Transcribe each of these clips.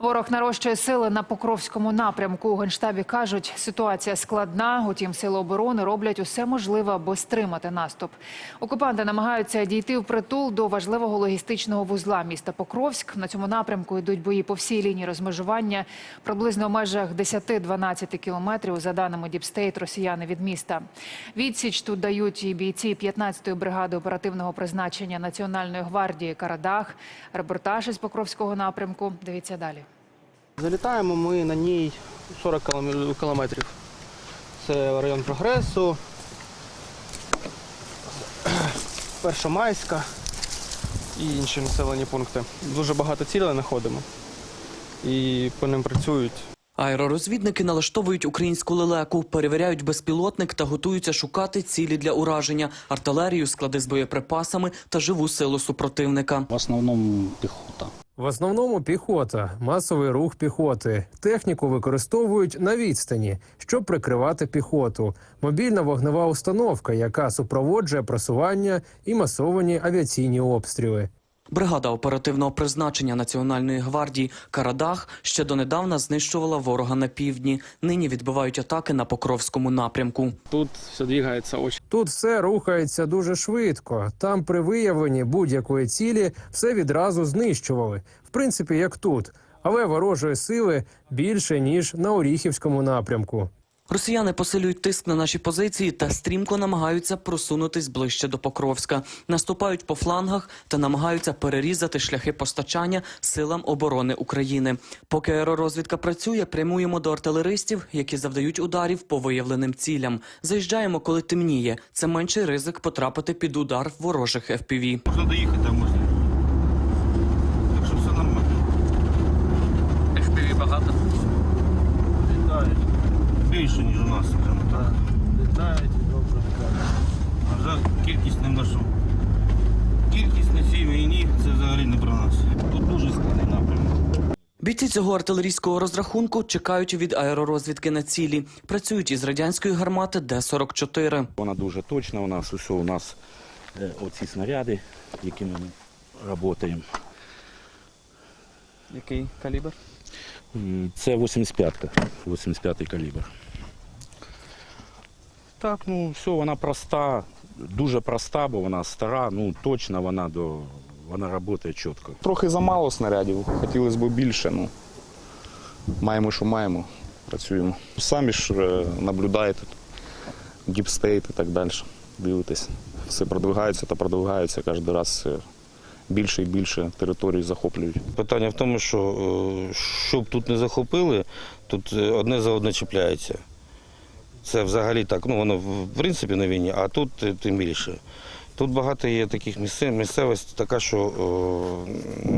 Ворог нарощує сили на Покровському напрямку. У Генштабі кажуть, ситуація складна. Утім, сили оборони роблять усе можливе, аби стримати наступ. Окупанти намагаються дійти в притул до важливого логістичного вузла міста Покровськ. На цьому напрямку йдуть бої по всій лінії розмежування. Приблизно в межах 10-12 кілометрів, за даними Діпстейт, росіяни від міста. Відсіч тут дають і бійці 15-ї бригади оперативного призначення Національної гвардії Карадах. Репортаж із Покровського напрямку. Дивіться далі. Залітаємо ми на ній 40 кілометрів. Це район прогресу. Першомайська і інші населені пункти. Дуже багато цілей знаходимо. І по ним працюють. Аеророзвідники налаштовують українську лелеку, перевіряють безпілотник та готуються шукати цілі для ураження, артилерію, склади з боєприпасами та живу силу супротивника. В основному піхота. В основному піхота, масовий рух піхоти. Техніку використовують на відстані, щоб прикривати піхоту. Мобільна вогнева установка, яка супроводжує просування і масовані авіаційні обстріли. Бригада оперативного призначення Національної гвардії Карадах ще донедавна знищувала ворога на півдні. Нині відбивають атаки на Покровському напрямку. Тут все двигається очень. Тут все рухається дуже швидко. Там при виявленні будь-якої цілі все відразу знищували. В принципі, як тут. Але ворожої сили більше ніж на Оріхівському напрямку. Росіяни посилюють тиск на наші позиції та стрімко намагаються просунутись ближче до Покровська. Наступають по флангах та намагаються перерізати шляхи постачання силам оборони України. Поки аеророзвідка працює, прямуємо до артилеристів, які завдають ударів по виявленим цілям. Заїжджаємо, коли темніє. Це менший ризик потрапити під удар ворожих FPV. Можна доїхати, можна. Так що все нормально. FPV багато. Літають. Більше, ніж у нас, скажімо так. Літають, добре А вже кількість не нашу. Кількість на цій війні це взагалі не про нас. Тут дуже складний напрямок. Бійці цього артилерійського розрахунку чекають від аеророзвідки на цілі. Працюють із радянської гармати Д-44. Вона дуже точна у нас. Усе у нас е, оці снаряди, якими ми працюємо. Який калібр? Це 85-ка, 85-й калібр. Так, ну все, вона проста, дуже проста, бо вона стара, ну точна вона до. Вона працює чітко. Трохи замало снарядів, хотілося б більше. Ну, маємо, що маємо, працюємо. Самі ж е, наблюдаєте, діпстейт і так далі. Дивитесь. Все продвигається та продвигається кожен раз більше і більше територій захоплюють. Питання в тому, що е, щоб тут не захопили, тут е, одне за одне чіпляється. Це взагалі так, ну воно в принципі на війні, а тут е, тим більше. Тут багато є таких місцев, місцевості така, що е,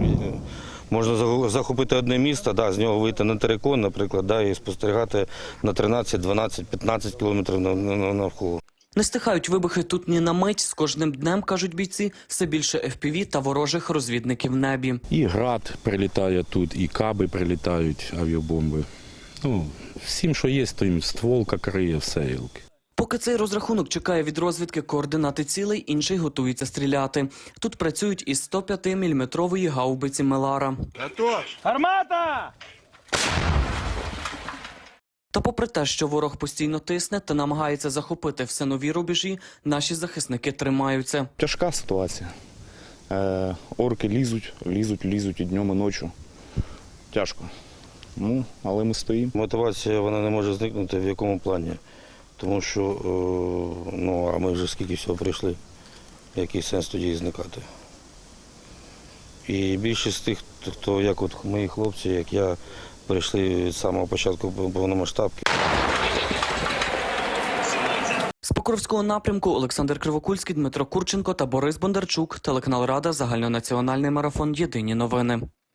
можна за- захопити одне місто, да, з нього вийти на терикон, наприклад, да, і спостерігати на 13, 12, 15 кілометрів на- на- на- навколо. Не стихають вибухи тут ні на мить. З кожним днем, кажуть бійці, все більше FPV та ворожих розвідників в небі. І град прилітає тут, і каби прилітають, авіабомби. Ну, всім, що є, то їм стволка криє, все ялки. Поки цей розрахунок чекає від розвідки координати цілей, інший готується стріляти. Тут працюють із 105-мм гаубиці Мелара. Та попри те, що ворог постійно тисне та намагається захопити все нові рубежі, наші захисники тримаються. Тяжка ситуація. Е, орки лізуть, лізуть, лізуть і днем, і ночі. Тяжко. Ну, але ми стоїмо. Мотивація вона не може зникнути в якому плані. Тому що е, ну, а ми вже скільки всього пройшли, який сенс тоді зникати. І більшість тих, хто, як от мої хлопці, як я, прийшли від самого початку повномасштабки. З Покровського напрямку Олександр Кривокульський, Дмитро Курченко та Борис Бондарчук. Телеканал Рада. Загальнонаціональний марафон. Єдині новини.